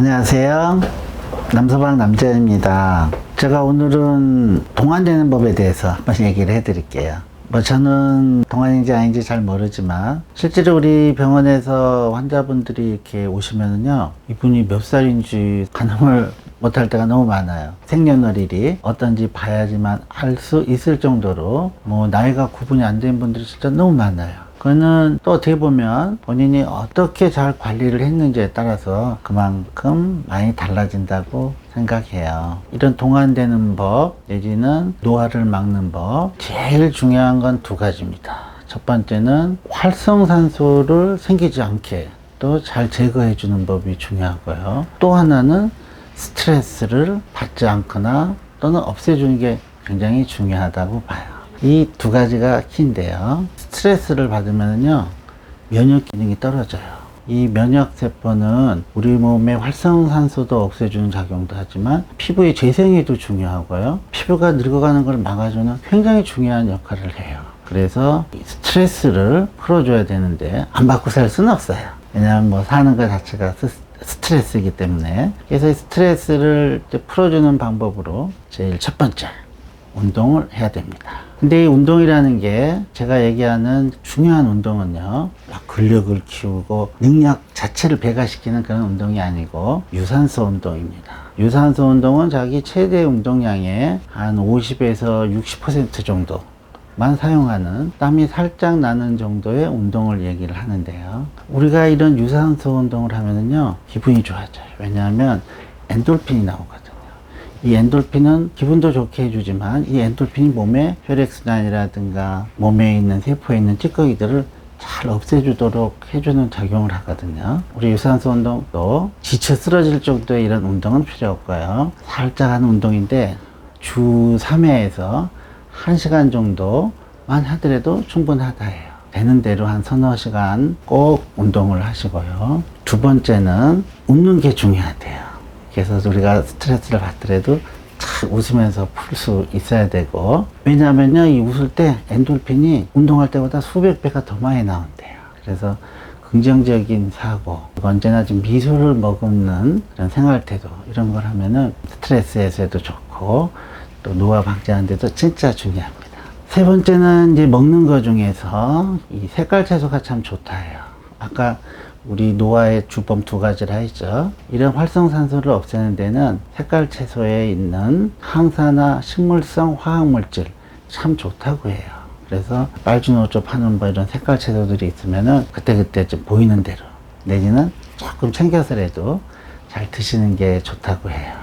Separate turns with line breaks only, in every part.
안녕하세요. 남서방 남자입니다. 제가 오늘은 동안되는 법에 대해서 한번 얘기를 해드릴게요. 뭐 저는 동안인지 아닌지 잘 모르지만 실제로 우리 병원에서 환자분들이 이렇게 오시면은요 이분이 몇 살인지 가늠을 못할 때가 너무 많아요. 생년월일이 어떤지 봐야지만 알 수 있을 정도로 뭐 나이가 구분이 안 된 분들이 진짜 너무 많아요. 그거는 또 어떻게 보면 본인이 어떻게 잘 관리를 했는지에 따라서 그만큼 많이 달라진다고 생각해요. 이런 동안되는 법 내지는 노화를 막는 법 제일 중요한 건 두 가지입니다. 첫 번째는 활성산소를 생기지 않게 또 잘 제거해 주는 법이 중요하고요. 또 하나는 스트레스를 받지 않거나 또는 없애주는 게 굉장히 중요하다고 봐요. 이 두 가지가 키인데요. 스트레스를 받으면요, 면역 기능이 떨어져요. 이 면역 세포는 우리 몸의 활성산소도 없애주는 작용도 하지만 피부의 재생에도 중요하고요. 피부가 늙어가는 걸 막아주는 굉장히 중요한 역할을 해요. 그래서 이 스트레스를 풀어줘야 되는데 안 받고 살 수는 없어요. 왜냐하면 뭐 사는 것 자체가 스- 스트레스이기 때문에 그래서 이 스트레스를 풀어주는 방법으로 제일 첫 번째 운동을 해야 됩니다. 근데 이 운동이라는 게 제가 얘기하는 중요한 운동은요, 막 근력을 키우고 능력 자체를 배가시키는 그런 운동이 아니고 유산소 운동입니다. 유산소 운동은 자기 최대 운동량의 한 50에서 60% 정도 만 사용하는 땀이 살짝 나는 정도의 운동을 얘기를 하는데요. 우리가 이런 유산소 운동을 하면은요, 기분이 좋아져요. 왜냐하면 엔돌핀이 나오거든요. 이 엔돌핀은 기분도 좋게 해주지만 이 엔돌핀이 몸에 혈액순환이라든가 몸에 있는 세포에 있는 찌꺼기들을 잘 없애주도록 해주는 작용을 하거든요. 우리 유산소 운동도 지쳐 쓰러질 정도의 이런 운동은 필요 없고요. 살짝 하는 운동인데 주 3회에서 1시간 정도만 하더라도 충분하다 해요. 되는 대로 한 서너 시간 꼭 운동을 하시고요. 두 번째는 웃는 게 중요하대요. 그래서 우리가 스트레스를 받더라도 잘 웃으면서 풀 수 있어야 되고 왜냐하면요 이 웃을 때 엔돌핀이 운동할 때보다 수백 배가 더 많이 나온대요. 그래서 긍정적인 사고 언제나 좀 미소를 머금는 그런 생활 태도 이런 걸 하면은 스트레스 해소에도 좋고 또 노화 방지하는 데도 진짜 중요합니다. 세 번째는 이제 먹는 거 중에서 이 색깔 채소가 참 좋다 해요. 아까 우리 노화의 주범 두 가지를 했죠. 이런 활성산소를 없애는 데는 색깔 채소에 있는 항산화 식물성 화학물질 참 좋다고 해요. 그래서 빨주노초 파는 뭐 이런 색깔 채소들이 있으면은 그때그때 좀 보이는 대로 내지는 조금 챙겨서라도 잘 드시는 게 좋다고 해요.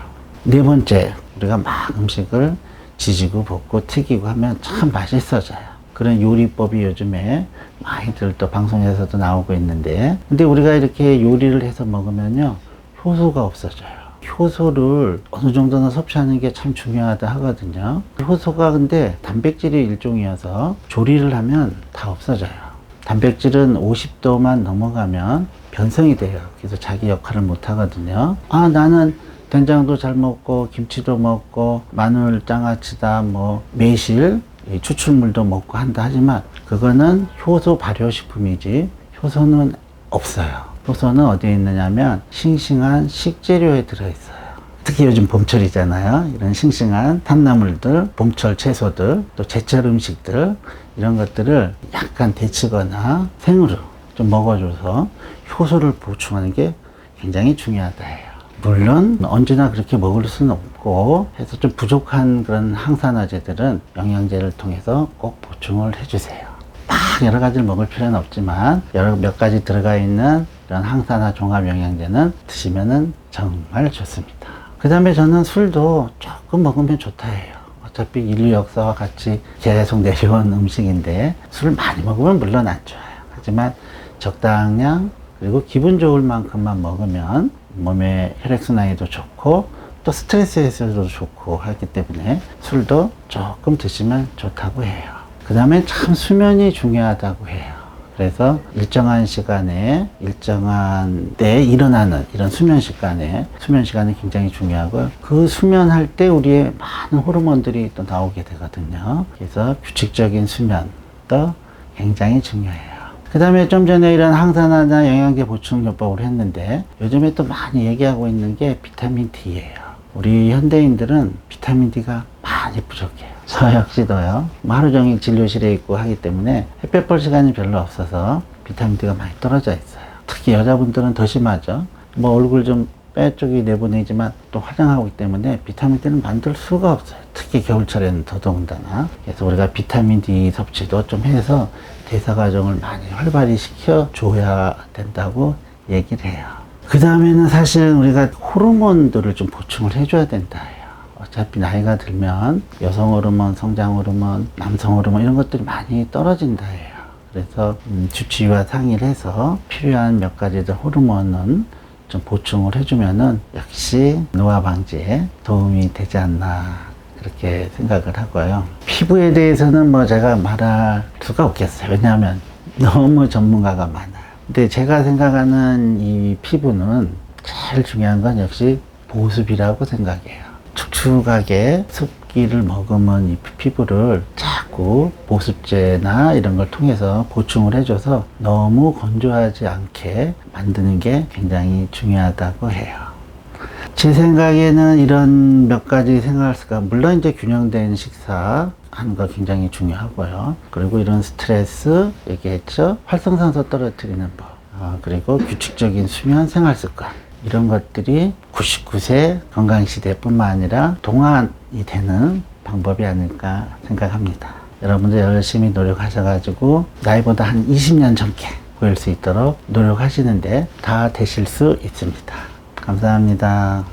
네 번째, 우리가 막 음식을 지지고 볶고 튀기고 하면 참 맛있어져요. 그런 요리법이 요즘에 많이들 또 방송에서도 나오고 있는데. 근데 우리가 이렇게 요리를 해서 먹으면요 효소가 없어져요. 효소를 어느 정도는 섭취하는 게 참 중요하다 하거든요. 효소가 근데 단백질의 일종이어서 조리를 하면 다 없어져요. 단백질은 50도만 넘어가면 변성이 돼요. 그래서 자기 역할을 못 하거든요. 아 나는 된장도 잘 먹고 김치도 먹고 마늘 장아찌다 뭐 매실 이 추출물도 먹고 한다 하지만 그거는 효소 발효식품이지 효소는 없어요. 효소는 어디에 있느냐면 싱싱한 식재료에 들어있어요. 특히 요즘 봄철이잖아요. 이런 싱싱한 탄나물들, 봄철 채소들, 또 제철 음식들 이런 것들을 약간 데치거나 생으로 좀 먹어줘서 효소를 보충하는 게 굉장히 중요하다 해요. 물론 언제나 그렇게 먹을 수는 없고 해서 좀 부족한 그런 항산화제들은 영양제를 통해서 꼭 보충을 해주세요. 막 여러 가지를 먹을 필요는 없지만 여러 몇 가지 들어가 있는 이런 항산화 종합 영양제는 드시면은 정말 좋습니다. 그 다음에 저는 술도 조금 먹으면 좋다 해요. 어차피 인류 역사와 같이 계속 내려온 음식인데 술을 많이 먹으면 물론 안 좋아요. 하지만 적당량 그리고 기분 좋을 만큼만 먹으면 몸의 혈액순환에도 좋고 또 스트레스 해소에도 좋고 하기 때문에 술도 조금 드시면 좋다고 해요. 그 다음에 참 수면이 중요하다고 해요. 그래서 일정한 시간에 일정한 때 일어나는 이런 수면 시간에 수면 시간이 굉장히 중요하고요. 그 수면할 때 우리의 많은 호르몬들이 또 나오게 되거든요. 그래서 규칙적인 수면도 굉장히 중요해요. 그 다음에 좀 전에 이런 항산화나 영양제 보충 요법을 했는데 요즘에 또 많이 얘기하고 있는 게 비타민 D예요. 우리 현대인들은 비타민 D가 많이 부족해요. 저 역시도요. 뭐 하루 종일 진료실에 있고 하기 때문에 햇볕 볼 시간이 별로 없어서 비타민 D가 많이 떨어져 있어요. 특히 여자분들은 더 심하죠. 뭐 얼굴 좀 빼 쪽이 내보내지만 또 화장하고 있기 때문에 비타민 D는 만들 수가 없어요. 특히 겨울철에는 더더군다나. 그래서 우리가 비타민 D 섭취도 좀 해서 대사 과정을 많이 활발히 시켜 줘야 된다고 얘기를 해요. 그 다음에는 사실 우리가 호르몬들을 좀 보충을 해줘야 된다. 어차피 나이가 들면 여성 호르몬, 성장 호르몬, 남성 호르몬 이런 것들이 많이 떨어진다 해요. 그래서 음, 주치의와 상의를 해서 필요한 몇 가지들 호르몬은 좀 보충을 해주면은 역시 노화 방지에 도움이 되지 않나 그렇게 생각을 하고요. 피부에 대해서는 뭐 제가 말할 수가 없겠어요. 왜냐하면 너무 전문가가 많아요. 근데 제가 생각하는 이 피부는 제일 중요한 건 역시 보습이라고 생각해요. 축축하게 습 기를 머금은 이 피부를 자꾸 보습제나 이런 걸 통해서 보충을 해줘서 너무 건조하지 않게 만드는 게 굉장히 중요하다고 해요. 제 생각에는 이런 몇 가지 생각할 수가 물론 이제 균형된 식사 하는 거 굉장히 중요하고요. 그리고 이런 스트레스 얘기했죠. 활성산소 떨어뜨리는 법. 아, 그리고 규칙적인 수면 생활 습관. 이런 것들이 99세 건강시대뿐만 아니라 동안 이 되는 방법이 아닐까 생각합니다. 여러분들 열심히 노력하셔가지고 나이보다 한 20년 젊게 보일 수 있도록 노력하시는데 다 되실 수 있습니다. 감사합니다.